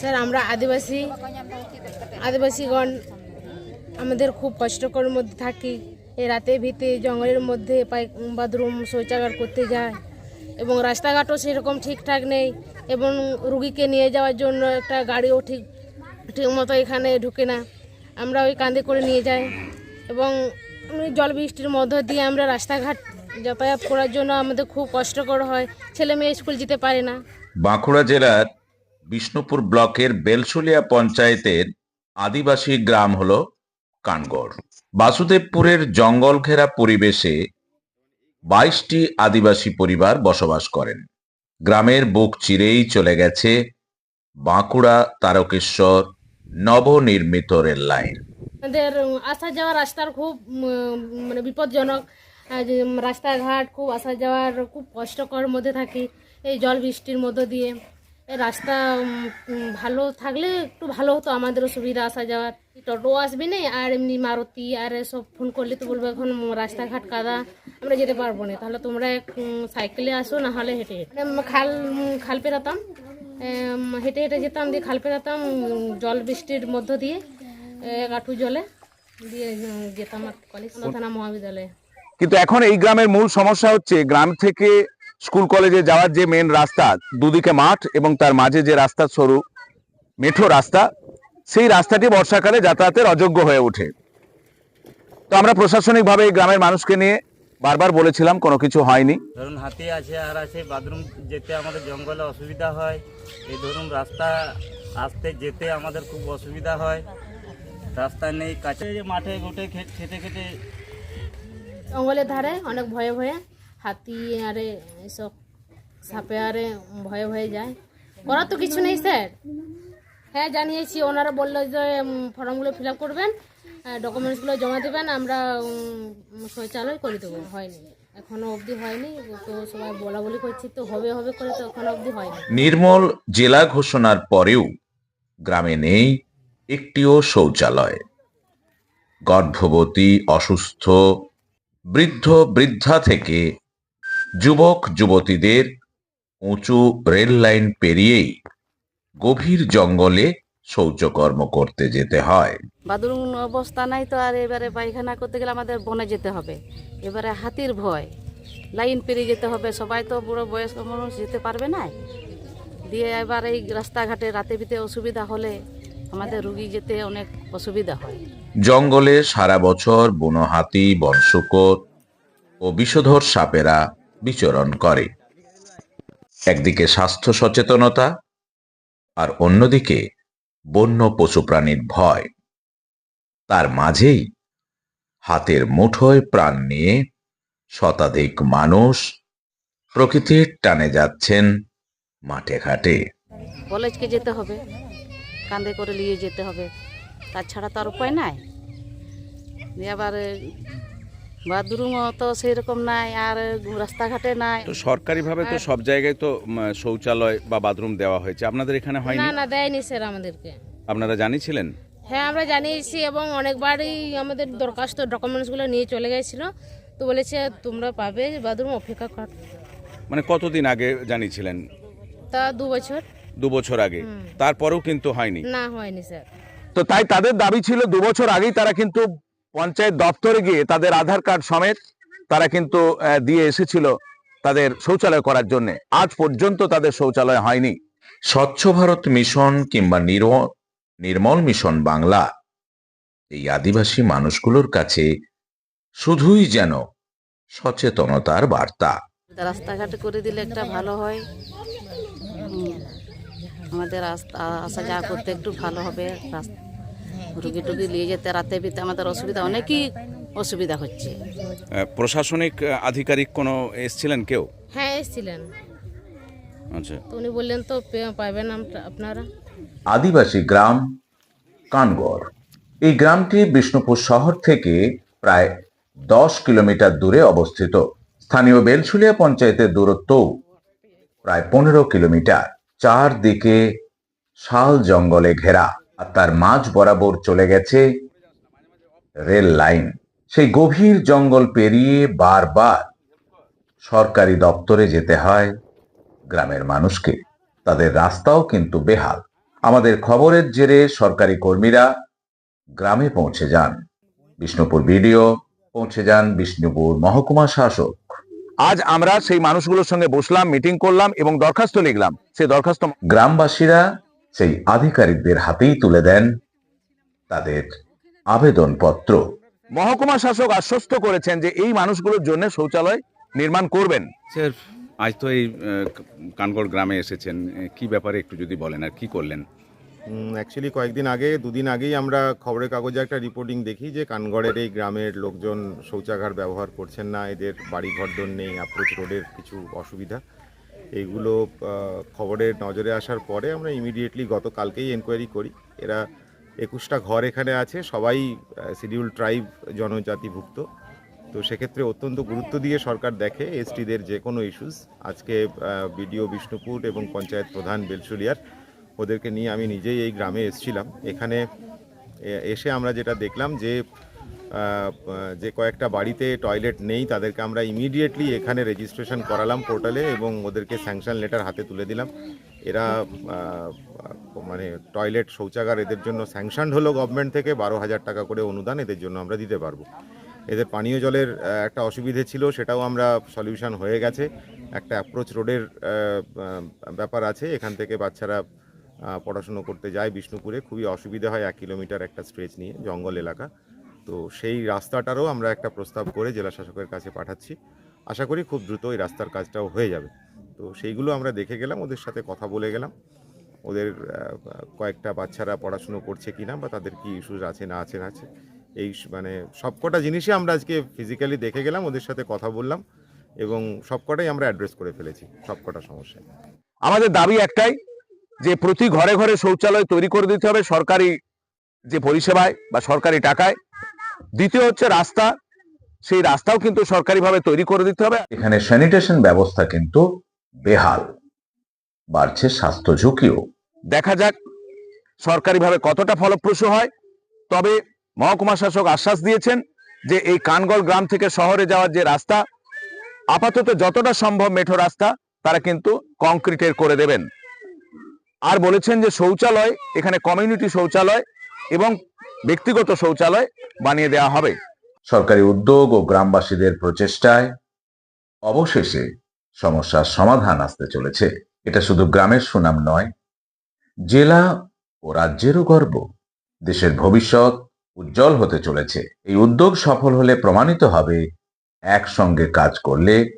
Sir, আমরা আদিবাসী আদিবাসীগণ আমাদের খুব কষ্টকর মধ্যে থাকি। এই রাতে ভিতে, জঙ্গলের মধ্যে বাথরুম, শৌচাগার করতে যায়। এবং রাস্তাঘাটও সেরকম ঠিকঠাক নেই এবং রুগীকে নিয়ে যাওয়ার জন্য একটা গাড়িও ঠিক ঠিক মতো এখানে ঢুকে না। আমরা ওই কাঁধে করে নিয়ে যাই এবং জল বৃষ্টির মধ্য দিয়ে আমরা রাস্তাঘাট যাতায়াত করার জন্য আমাদের খুব কষ্টকর হয়। ছেলে মেয়ে স্কুল যেতে পারে না। বাঁকুড়া জেলার বিষ্ণুপুর ব্লকের বেলসুলিয়া পঞ্চায়েতের আদিবাসী গ্রাম হল কানগড়। বাসুদেবপুরের জঙ্গল ঘেরা পরিবেশে বাইশটি আদিবাসী পরিবার বসবাস করেন। গ্রামের বুক চিরেই চলে গেছে বাঁকুড়া তারকেশ্বর নবনির্মিত রেল লাইন। আমাদের আসা যাওয়া রাস্তার খুব মানে বিপজ্জনক। রাস্তাঘাট খুব আসা যাওয়ার খুব কষ্টকর মধ্যে থাকি। এই জল বৃষ্টির মধ্য দিয়ে। রাস্তা ভালো থাকলে একটু ভালো হতো আমাদেরও সুবিধা আসা যাওয়ার। টোটো আসবে না, আর এমনি মারুতি, আর এসব ফোন করলে তো বলব এখন রাস্তাঘাট কাদা। আমরা যেতে পারব না। তাহলে তোমরা সাইকেলে আসো না হলে হেঁটে হেঁটে। খাল খাল পেরাতাম। হেঁটে হেঁটে যেতাম দিয়ে খাল পেরাতাম জল বৃষ্টির মধ্য দিয়ে আঁঠু জলে দিয়ে যেতাম আর কলেজ থানা মহাবিদ্যালয়ে। কিন্তু এখন এই গ্রামের মূল সমস্যা হচ্ছে গ্রাম থেকে স্কুল কলেজে যাওয়ার যে মেন রাস্তা দুদিকে মাঠ এবং তার মাঝে যে রাস্তা সরু মেঠো রাস্তা সেই রাস্তাটি বর্ষাকালে যাতায়াতের অযোগ্য হয়ে ওঠে। তো আমরা প্রশাসনিকভাবে এই গ্রামের মানুষকে নিয়ে বারবার বলেছিলাম কোনো কিছু হয়নি। ধরুন হাতি আছে আর আছে বাথরুম যেতে আমাদের জঙ্গলে অসুবিধা হয়। এই ধরুন রাস্তা আসতে যেতে আমাদের খুব অসুবিধা হয়। রাস্তা নেই কাছে যে মাঠে গোটে খেতে খেতে জঙ্গলের ধারে অনেক ভয়ে ভয়ে হাতি আরে এসব সাপে আরে ভয়ে ভয়ে যায়। করার তো কিছু নেই স্যার। হ্যাঁ জানিয়েছি। ওনারা বলল যে ফর্মগুলো ফিল আপ করবেন। ডকুমেন্টসগুলো জমা দেবেন, আমরা শৌচালয় করে দেবো। হয়নি। এখনও অবধি হয়নি। তো সবাই বলা বলি করছি, তো হবে হবে করে তো এখনও অবধি হয়নি। নির্মল জেলা ঘোষণার পরেও গ্রামে নেই একটিও শৌচালয়। গর্ভবতী, অসুস্থ, বৃদ্ধ, বৃদ্ধা থেকে যুবক, যুবতীদের উঁচু রেল লাইন পেরিয়েই গভীর জঙ্গলে শৌচকর্ম করতে যেতে হয়। বাথরুম অবস্থা নাই তো আর এবারে পায়খানা করতে গেলে আমাদের বনে যেতে হবে। এবারে হাতির ভয়। লাইন পেরিয়ে যেতে হবে। সবাই তো বুড়ো বয়স্ক মানুষ যেতে পারবে না। দিয়ে এবার এই রাস্তাঘাটে রাতে বিতে অসুবিধা হলে আমাদের রুগী যেতে অনেক অসুবিধা হয়। জঙ্গলে সারা বছর বুনো হাতি বনশুকর ও বিষধর সাপেরা বিচরণ করে। একদিকে স্বাস্থ্য সচেতনতা আর অন্যদিকে বন্য পশু প্রাণীর ভয়। তার মাঝেই হাতের মুঠোয় প্রাণ নিয়ে শতাধিক মানুষ প্রকৃতির টানে যাচ্ছেন মাঠে ঘাটে। কলেজকে যেতে হবে, কাঁধে করে নিয়ে যেতে হবে। তাছাড়া তো আর উপায় নাই। আবার বাথরুমও তো সেই রকম নাই আর রাস্তাঘাটে নাই। তো সরকারিভাবে তো সব জায়গায় তো শৌচালয় বা বাথরুম দেওয়া হয়েছে। আপনাদের এখানে হয়নি? না না দেয়নি স্যার আমাদেরকে। আপনারা জানিয়েছিলেন? হ্যাঁ আমরা জানিয়েছি এবং অনেকবারই আমাদের দরখাস্ত ডকুমেন্টসগুলো নিয়ে চলে গেছিল। তো বলেছে তোমরা পাবে বাথরুম অপেক্ষা কর। মানে কতদিন আগে জানিয়েছিলেন? তা দু বছর। দু বছর আগে। তারপরেও কিন্তু হয়নি? না হয়নি স্যার। তো তাই তাদের দাবি ছিল দু বছর আগেই তারা কিন্তু পঞ্চায়েত দপ্তরে গিয়ে তাদের আধার কার্ড সমেত তারা কিন্তু দিয়ে এসেছিল তাদের শৌচালয় করার জন্য। আজ পর্যন্ত তাদের শৌচালয় হয়নি। স্বচ্ছ ভারত মিশন কিংবা নির- নির্মল মিশন বাংলা এই আদিবাসী মানুষগুলোর কাছে শুধুই যেন সচেতনতার বার্তা। রাস্তাঘাট করে দিলে একটা ভালো হয়। আমাদের রাস্তা আসা যাওয়া করতে একটু ভালো হবে। রাস্তা রুগী টুগি নিয়ে যেতে রাতে বিতে আমাদের অসুবিধা অনেকই অসুবিধা হচ্ছে। প্রশাসনিক আধিকারিক কোনো এসছিলেন কেউ? হ্যাঁ এসেছিলেন। আচ্ছা। তো উনি বললেন তো পাবেন আপনারা। আদিবাসী গ্রাম কানগড়। এই গ্রামটি বিষ্ণুপুর শহর থেকে প্রায় দশ কিলোমিটার দূরে অবস্থিত। স্থানীয় বেলসুলিয়া পঞ্চায়েতের দূরত্ব প্রায় পনেরো কিলোমিটার চারদিকে শাল জঙ্গলে ঘেরা। আর তার মাঝ বরাবর চলে গেছে রেল লাইন। সেই গভীর জঙ্গল পেরিয়ে বারবার সরকারি দপ্তরে যেতে হয় গ্রামের মানুষকে। তাদের রাস্তাও কিন্তু বেহাল। আমাদের খবরের জেরে সরকারি কর্মীরা গ্রামে পৌঁছে যান। বিষ্ণুপুর ভিডিও পৌঁছে যান বিষ্ণুপুর মহকুমা শাসক। আজ আমরা সেই মানুষগুলোর সঙ্গে বসলাম মিটিং করলাম এবং দরখাস্ত লিখলাম। সেই দরখাস্ত গ্রামবাসীরা সেই আধিকারিকদের হাতেই তুলে দেন তাদের আবেদনপত্র। মহকুমা শাসক আশ্বস্ত করেছেন যে এই মানুষগুলোর জন্য শৌচালয় নির্মাণ করবেন। স্যার আজ তো এই কানগড় গ্রামে এসেছেন। কি ব্যাপারে একটু যদি বলেন আর কি করলেন? অ্যাকচুয়ালি কয়েকদিন আগে দুদিন আগেই আমরা খবরের কাগজে একটা রিপোর্টিং দেখি যে কানগড়ের এই গ্রামের লোকজন শৌচাগার ব্যবহার করছেন না এদের বাড়ি ঘরদোর নেই অ্যাপ্রোচ রোডের কিছু অসুবিধা। এইগুলো খবরের নজরে আসার পরে আমরা ইমিডিয়েটলি গতকালকেই এনকোয়ারি করি। এরা একুশটা ঘর এখানে আছে, সবাই শিডিউল ট্রাইব জনজাতিভুক্ত। তো সেক্ষেত্রে অত্যন্ত গুরুত্ব দিয়ে সরকার দেখে এসটিদের যে কোনো ইস্যুস আজকে বিডিও বিষ্ণুপুর এবং পঞ্চায়েত প্রধান বেলসুলিয়ার ওদেরকে নিয়ে আমি নিজেই এই গ্রামে এসেছিলাম। এখানে এসে আমরা যেটা দেখলাম যে যে কয়েকটা বাড়িতে টয়লেট নেই, তাদেরকে আমরা ইমিডিয়েটলি এখানে রেজিস্ট্রেশন করালাম পোর্টালে এবং ওদেরকে স্যাংশন লেটার হাতে তুলে দিলাম। এরা মানে টয়লেট শৌচাগার এদের জন্য স্যাংশন হলো গভর্নমেন্ট থেকে, বারো হাজার টাকা করে অনুদান এদের জন্য আমরা দিতে পারব। এদের পানীয় জলের একটা অসুবিধে ছিল, সেটাও আমরা সলিউশন হয়ে গেছে। একটা অ্যাপ্রোচ রোডের ব্যাপার আছে, এখান থেকে বাচ্চারা পড়াশুনো করতে যায় বিষ্ণুপুরে। খুবই অসুবিধা হয় এক কিলোমিটার একটা স্ট্রেচ নিয়ে, জঙ্গল এলাকা। তো সেই রাস্তাটারও আমরা একটা প্রস্তাব করে জেলা শাসকের কাছে পাঠাচ্ছি। আশা করি খুব দ্রুত এই রাস্তার কাজটাও হয়ে যাবে। তো সেইগুলো আমরা দেখে গেলাম, ওদের সাথে কথা বলে গেলাম। ওদের কয়েকটা বাচ্চারা পড়াশুনো করছে কি না বা তাদের কি ইস্যুস আছে না আছে না আছে। এই মানে সবকটা জিনিসই আমরা আজকে ফিজিক্যালি দেখে গেলাম, ওদের সাথে কথা বললাম এবং সবকটাই আমরা অ্যাড্রেস করে ফেলেছি, সবকটা সমস্যা আমাদের দাবি একটাই, যে প্রতি ঘরে ঘরে শৌচালয় তৈরি করে দিতে হবে সরকারি যে পরিষেবায় বা সরকারি টাকায়। দ্বিতীয় হচ্ছে রাস্তা। সেই রাস্তাও কিন্তু সরকারিভাবে তৈরি করে দিতে হবে। এখানে স্যানিটেশন ব্যবস্থা কিন্তু বেহাল। বাড়ছে স্বাস্থ্য ঝুঁকিও। দেখা যাক সরকারিভাবে কতটা ফলপ্রসূ হয়। তবে মহকুমা শাসক আশ্বাস দিয়েছেন যে এই কানগল গ্রাম থেকে শহরে যাওয়ার যে রাস্তা আপাতত যতটা সম্ভব মেঠো রাস্তা তারা কিন্তু কংক্রিটের করে দেবেন। আর বলেছেন যে শৌচালয় এখানে কমিউনিটি শৌচালয় এবং ব্যক্তিগত শৌচালয় বানিয়ে দেওয়া হবে। সরকারি উদ্যোগ ও গ্রামবাসীদের প্রচেষ্টায় অবশেষে সমস্যার সমাধান আসতে চলেছে। এটা শুধু গ্রামের সুনাম নয়, জেলা ও রাজ্যেরও গর্ব। দেশের ভবিষ্যৎ উজ্জ্বল হতে চলেছে। এই উদ্যোগ সফল হলে প্রমাণিত হবে, একসঙ্গে কাজ করলে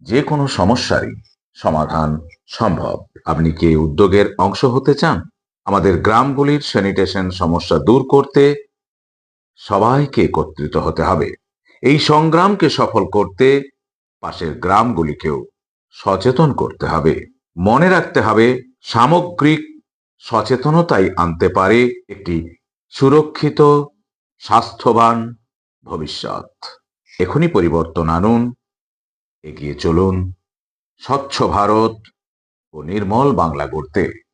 যে কোনো সমস্যারই সমাধান সম্ভব। আপনি কি উদ্যোগের অংশ হতে চান? আমাদের গ্রামগুলির স্যানিটেশন সমস্যা দূর করতে সবাইকে একত্রিত হতে হবে। এই সংগ্রামকে সফল করতে পাশের গ্রামগুলিকেও সচেতন করতে হবে। মনে রাখতে হবে, সামগ্রিক সচেতনতাই আনতে পারে একটি সুরক্ষিত, স্বাস্থ্যবান ভবিষ্যৎ। এখনই পরিবর্তন আনুন, এগিয়ে চলুন। স্বচ্ছ ভারত ও নির্মল বাংলা গড়তে।